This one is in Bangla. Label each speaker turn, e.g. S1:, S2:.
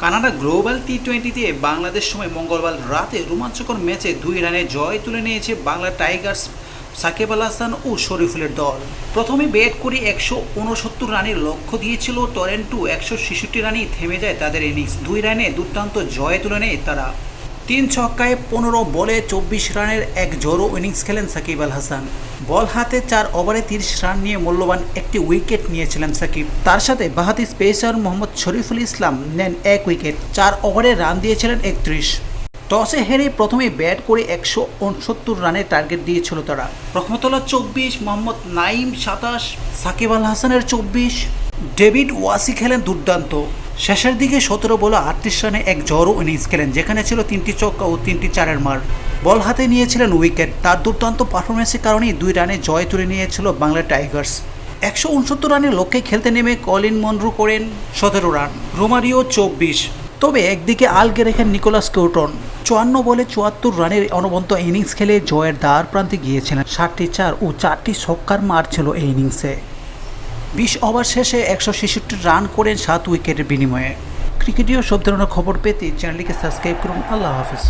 S1: কানাডা গ্লোবাল টি টোয়েন্টিতে বাংলাদেশ সময় মঙ্গলবার রাতে রোমাঞ্চকর ম্যাচে দুই রানে জয় তুলে নিয়েছে বাংলা টাইগার্স সাকিব আল হাসান ও শরীফুলের দল। প্রথমে ব্যাট করে একশো উনসত্তর রানের লক্ষ্য দিয়েছিল টরেন্টো। একশো ছেষট্টি রানেই থেমে যায় তাদের ইনিংস। দুই রানে দুর্দান্ত জয় তুলে নেয় তারা। তিন ছক্কায় পনেরো বলে চব্বিশ রানের এক জোরো ইনিংস খেলেন সাকিব আল হাসান। বল হাতে চার ওভারে তিরিশ রান নিয়ে মূল্যবান একটি উইকেট নিয়েছিলেন সাকিব। তার সাথে বাহাতি স্পেসার মোহাম্মদ শরীফুল ইসলাম নেন এক উইকেট, চার ওভারে রান দিয়েছিলেন একত্রিশ। টসে হেরে প্রথমে ব্যাট করে একশো উনসত্তর রানের টার্গেট দিয়েছিল তারা। রহমতুল্লাহ চব্বিশ, মোহাম্মদ নাইম সাতাশ, সাকিব আল হাসানের চব্বিশ। ডেভিড ওয়াসি খেলেন দুর্দান্ত। শেষের দিকে সতেরো বলে আটত্রিশ রানে এক জড়ো ইনিংস খেলেন, যেখানে ছিল তিনটি চক্কা ও তিনটি চারের মার। বল হাতে নিয়েছিলেন উইকেট। তার দুর্দান্ত পারফরমেন্সের কারণেই দুই রানে জয় তুলে নিয়েছিল বাংলা টাইগার্স। একশো উনসত্তর রানের লক্ষ্যে খেলতে নেমে কলিন মনরু করেন সতেরো রান, রোমারিও চব্বিশ। তবে একদিকে আলগে রেখেন নিকোলাস কেউটন। চুয়ান্ন বলে চুয়াত্তর রানের অনবন্ত ইনিংস খেলে জয়ের দ্বার প্রান্তে গিয়েছিলেন। ষাটটি চার ও চারটি ছক্কার মার ছিল এই ইনিংসে বিশ ওভার শেষে একশো ছেষট্টি রান করেন সাত উইকেটের বিনিময়ে। ক্রিকেটীয় সব ধরনের খবর পেতে চ্যানেলটিকে সাবস্ক্রাইব করুন। আল্লাহ হাফিজ।